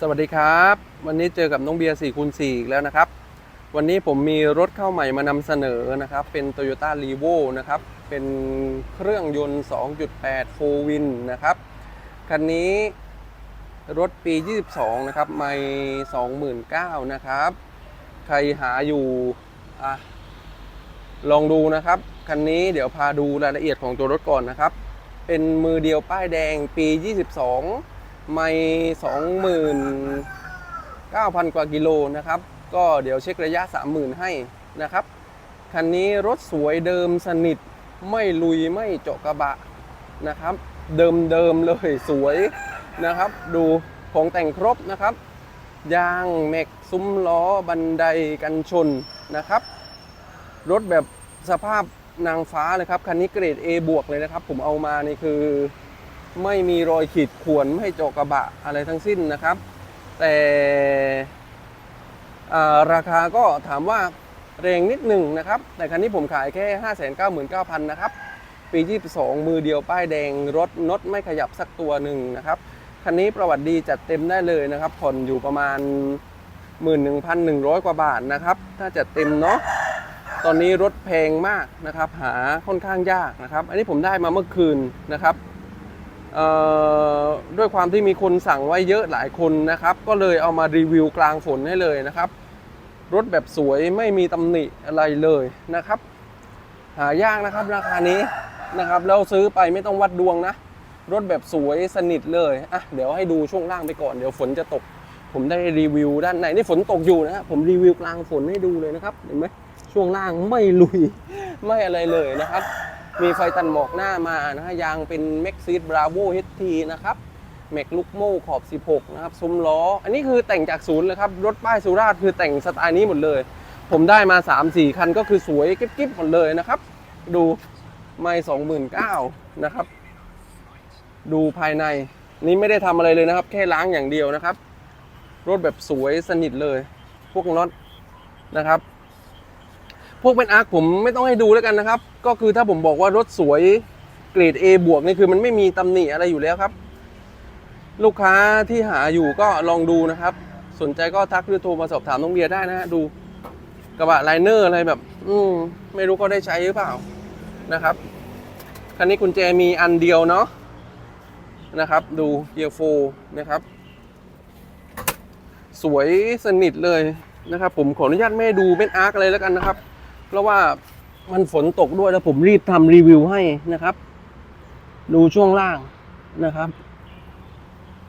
สวัสดีครับ วันนี้เจอกับน้องเบียร์4คูณ4อีกแล้วนะครับ วันนี้ผมมีรถเข้าใหม่มานำเสนอนะครับ เป็น Toyota r e v o นะครับ เป็นเครื่องยนต์ 2.8 4 win นะครับ คันนี้รถปี 22 นะครับ ไม่ 29,000นะครับ ใครหาอยู่อลองดูนะครับ คันนี้เดี๋ยวพาดูรายละเอียดของตัวรถก่อนนะครับ เป็นมือเดียวป้ายแดงปี 22 ไม่29,000กว่ากิโลนะครับ ก็เดี๋ยวเช็คระยะ30,000ให้นะครับ คันนี้รถสวยเดิมสนิท ไม่ลุยไม่เจาะกระบะนะครับ เดิมเดิมเลยสวยนะครับ ดูของแต่งครบนะครับ ยางแม็กซุ้มล้อบันไดกันชนนะครับ รถแบบสภาพนางฟ้าเลยครับ คันนี้เกรด A บวกเลยนะครับ ผมเอามานี่คือ ไม่มีรอยขีดข่วนไม่เจาะกระบะอะไรทั้งสิ้นนะครับ แต่ราคาก็ถามว่าแรงนิดหนึ่งนะครับ แต่คันนี้ผมขายแค่ 599,000นะครับ ปี 22 มือเดียวป้ายแดงรถน็อตไม่ขยับสักตัวหนึ่งนะครับ คันนี้ประวัติดีจัดเต็มได้เลยนะครับ ผ่อนอยู่ประมาณ 11,100 กว่าบาทนะครับ ถ้าจัดเต็มเนาะ ตอนนี้รถแพงมากนะครับ หาค่อนข้างยากนะครับ อันนี้ผมได้มาเมื่อคืนนะครับ ด้วยความที่มีคนสั่งไว้เยอะหลายคนนะครับ ก็เลยเอามารีวิวกลางฝนให้เลยนะครับ รถแบบสวยไม่มีตำหนิอะไรเลยนะครับ หายากนะครับราคานี้นะครับแล้วซื้อไปไม่ต้องวัดดวงนะ รถแบบสวยสนิทเลยอะเดี๋ยวให้ดูช่วงล่างไปก่อนเดี๋ยวฝนจะตก ผมได้รีวิวด้านในนี่ฝนตกอยู่นะฮะผมรีวิวกลางฝนให้ดูเลยนะครับเห็นไหมช่วงล่างไม่ลุยไม่อะไรเลยนะครับ มีไฟตันหมอกหน้ามานะฮะยางเป็น m a x ซีดบราโว HT นะครับแม็กลูกโม่ขอบ 16 นะครับซุ้มล้อ อันนี้คือแต่งจากศูนย์เลยครับ รถป้ายสุราษฎร์คือแต่งสไตล์นี้หมดเลย ผมได้มา 3-4 คันก็คือสวยกิ๊บๆหมดเลยนะครับ ดูไม่29,000นะครับ ดูภายในนี่ไม่ได้ทำอะไรเลยนะครับ แค่ล้างอย่างเดียวนะครับ รถแบบสวยสนิทเลย พวกน็อตนะครับ พวกเป็นอาร์คผมไม่ต้องให้ดูแล้วกันนะครับ ก็คือถ้าผมบอกว่ารถสวยเกรด A บวกนี่คือมันไม่มีตำหนิอะไรอยู่แล้วครับ ลูกค้าที่หาอยู่ก็ลองดูนะครับ สนใจก็ทักหรือโทรมาสอบถามน้องเบียร์ได้นะฮะดูกระบะไลเนอร์อะไรแบบ อืมไม่รู้ก็ได้ใช้หรือเปล่านะครับคันนี้กุญแจมีอันเดียวเนาะนะครับ ดูเกียร์โฟนะครับ สวยสนิทเลยนะครับ ผมขออนุญาตไม่ดูเป็นอาร์คอะไรแล้วกันนะครับ เพราะว่ามันฝนตกด้วยแล้วผมรีบทำรีวิวให้นะครับ ดูช่วงล่างนะครับ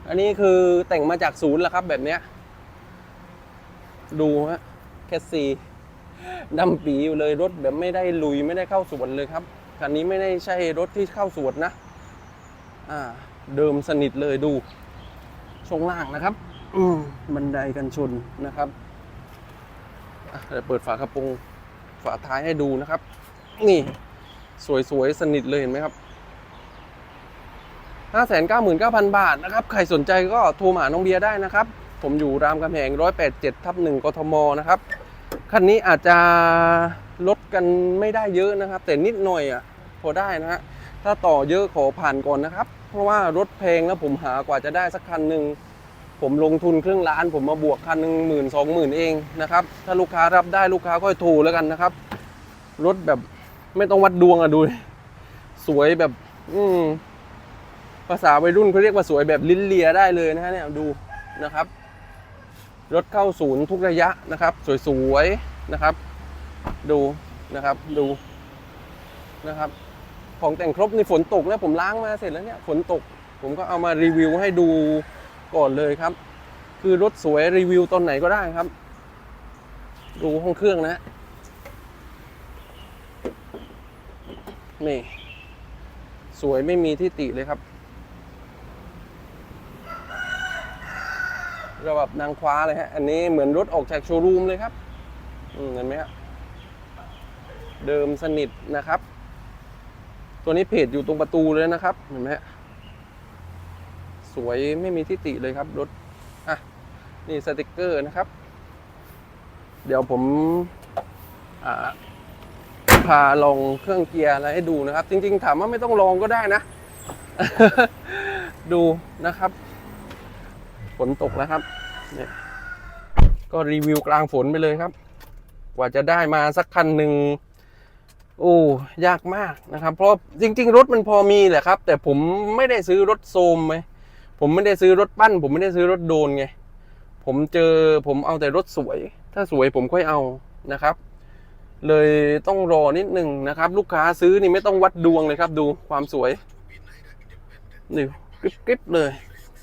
อันนี้คือแต่งมาจากศูนย์แล้วครับแบบเนี้ย ดูฮะแคสซีดำปีอยู่เลยรถแบบไม่ได้ลุยไม่ได้เข้าสวนเลยครับคันนี้ไม่ได้ใช่รถที่เข้าสวนนะ อ่า เดิมสนิทเลยดู ช่วงล่างนะครับ อืมบันไดกันชนนะครับอะเดี๋ยวเปิดฝากระโปรง ฝาท้ายให้ดูนะครับ นี่สวยๆ สนิทเลยเห็นไหมครับ 599,000 บาทนะครับ ใครสนใจก็โทรมาหาน้องเบียร์ได้นะครับ ผมอยู่รามคำแหง 187 ทับ1กทมนะครับ คันนี้อาจจะลดกันไม่ได้เยอะนะครับ แต่นิดหน่อยอะพอได้นะฮะ ถ้าต่อเยอะขอผ่านก่อนนะครับ เพราะว่ารถแพงแล้วผมหากว่าจะได้สักคันหนึ่ง ผมลงทุนครึ่งล้าน ผมมาบวกคันหนึ่งหมื่นสองหมื่นเองนะครับ ถ้าลูกค้ารับได้ลูกค้าก็โทรแล้วกันนะครับ รถแบบไม่ต้องวัดดวงอะดู สวยแบบ อืมภาษาวัยรุ่นเขาเรียกว่าสวยแบบลิ้นเลียได้เลยนะฮะเนี่ยดูนะครับ รถเข้าศูนย์ทุกระยะนะครับ สวยๆนะครับ ดูนะครับ ดูนะครับ ของแต่งครบในฝนตกนะผมล้างมาเสร็จแล้วเนี่ยฝนตก ผมก็เอามารีวิวให้ดู ก่อนเลยครับ คือรถสวยรีวิวตอนไหนก็ได้ครับ ดูห้องเครื่องนะ นี่ สวยไม่มีที่ติเลยครับ ระบบนางคว้าเลยฮะ อันนี้เหมือนรถออกจากโชว์รูมเลยครับเห็นไหมครับเดิมสนิทนะครับ ตัวนี้เพจอยู่ตรงประตูเลยนะครับ เห็นไหมฮะ สวยไม่มีที่ติเลยครับรถอะนี่สติกเกอร์นะครับ เดี๋ยวผมพาลองเครื่องเกียร์อะไรให้ดูนะครับ จริง ๆ ถามว่าไม่ต้องลองก็ได้นะ ดูนะครับฝนตกแล้วครับเนี่ยก็รีวิวกลางฝนไปเลยครับ กว่าจะได้มาสักคันหนึ่งโอ้ยากมากนะครับ เพราะจริง ๆ รถมันพอมีแหละครับ แต่ผมไม่ได้ซื้อรถโซมไหม ผมไม่ได้ซื้อรถปั้น ผมไม่ได้ซื้อรถโดนไง ผมเจอผมเอาแต่รถสวย ถ้าสวยผมค่อยเอานะครับ เลยต้องรอนิดหนึ่งนะครับ ลูกค้าซื้อนี่ไม่ต้องวัดดวงเลยครับ ดูความสวยนี่กริบกริบเลย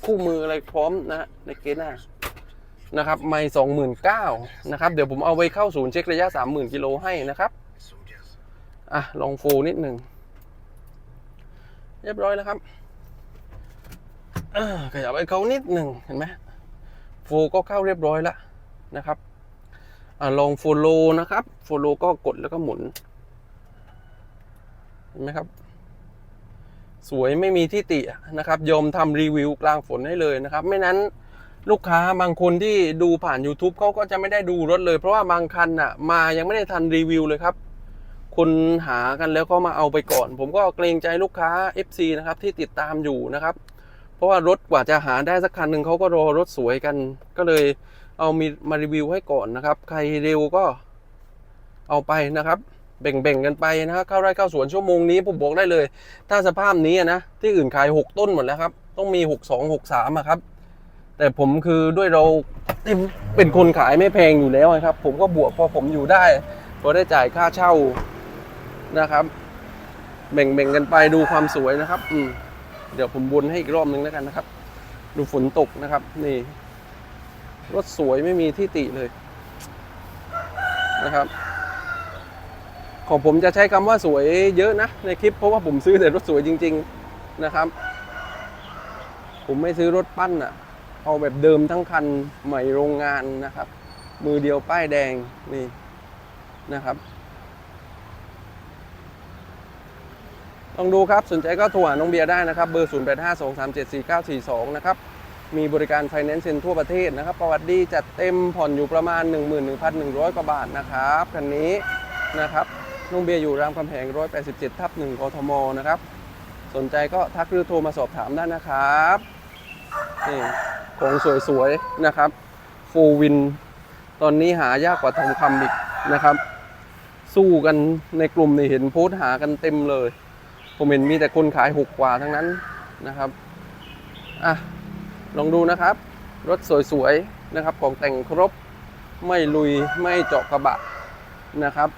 คู่มืออะไรพร้อมนะในเกน่านะครับไม่สองหมื่นเก้านะครับ เดี๋ยวผมเอาไปเข้าศูนย์เช็คระยะสามหมื่นกิโลให้นะครับ อะ ลองโฟลนิดหนึ่ง เรียบร้อยแล้วครับ ขยับไปเขานิดหนึ่งเห็นไหมโฟลก็เข้าเรียบร้อยแล้วนะครับอลองโฟโลนะครับโฟโลก็กดแล้วก็หมุน เห็นไหมครับ สวยไม่มีที่ตินะครับ ยอมทำรีวิวกลางฝนให้เลยนะครับ ไม่นั้นลูกค้าบางคนที่ดูผ่าน YouTube เขาก็จะไม่ได้ดูรถเลย เพราะว่าบางคันอะมายังไม่ได้ทันรีวิวเลยครับคนหากันแล้วก็มาเอาไปก่อน ผมก็เกรงใจลูกค้า FC นะครับที่ติดตามอยู่นะครับ เพราะว่ารถกว่าจะหาได้สักคันหนึ่งเขาก็รอรถสวยกัน ก็เลยเอามีมารีวิวให้ก่อนนะครับ ใครเร็วก็เอาไปนะครับ แบ่งๆกันไปนะครับเข้าไร่เข้าสวนชั่วโมงนี้ผมบอกได้เลย ถ้าสภาพนี้นะที่อื่นขาย 6 ต้นหมดแล้วครับ ต้องมี 6 2 6 3อะครับ แต่ผมคือด้วยเราเป็นคนขายไม่แพงอยู่แล้วนะครับ ผมก็บวกพอผมอยู่ได้พอได้จ่ายค่าเช่านะครับ แบ่งๆกันไปดูความสวยนะครับ อืม เดี๋ยวผมวนให้อีกรอบนึงแล้วกันนะครับ ดูฝนตกนะครับ นี่รถสวยไม่มีที่ติเลยนะครับ ของผมจะใช้คำว่าสวยเยอะนะในคลิปเพราะว่าผมซื้อแต่รถสวยจริง ๆนะครับ ผมไม่ซื้อรถปั้นอะ่ะเอาแบบเดิมทั้งคันใหม่โรงงานนะครับ มือเดียวป้ายแดงนี่นะครับ ลองดูครับสนใจก็โทรหาน้องเบียร์ได้นะครับ เบอร์ 0852374942 นะครับ มีบริการไฟแนนซ์เซ็นทั่วประเทศนะครับ ประวัติดีจัดเต็มผ่อนอยู่ประมาณ 11,100 กว่าบาทนะครับคันนี้นะครับน้องเบียร์อยู่รามคำแหง 187 ทับ1กทมนะครับ สนใจก็ทักหรือโทรมาสอบถามได้นะครับนี่ของสวยๆนะครับฟูวิน ตอนนี้หายากกว่าทองคำอีกนะครับ สู้กันในกลุ่มนี่เห็นโพสต์หากันเต็มเลย ผมเห็นมีแต่คนขายหกกว่าทั้งนั้นนะครับอะลองดูนะครับ รถสวยๆนะครับของแต่งครบไม่ลุยไม่เจาะกระบะนะครับ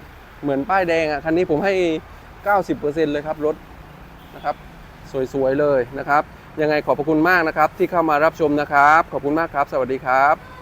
เหมือนป้ายแดงอะคันนี้ผมให้ 90%เลยครับรถนะครับ สวยๆเลยนะครับ ยังไงขอบพระคุณมากนะครับ ที่เข้ามารับชมนะครับ ขอบคุณมากครับ สวัสดีครับ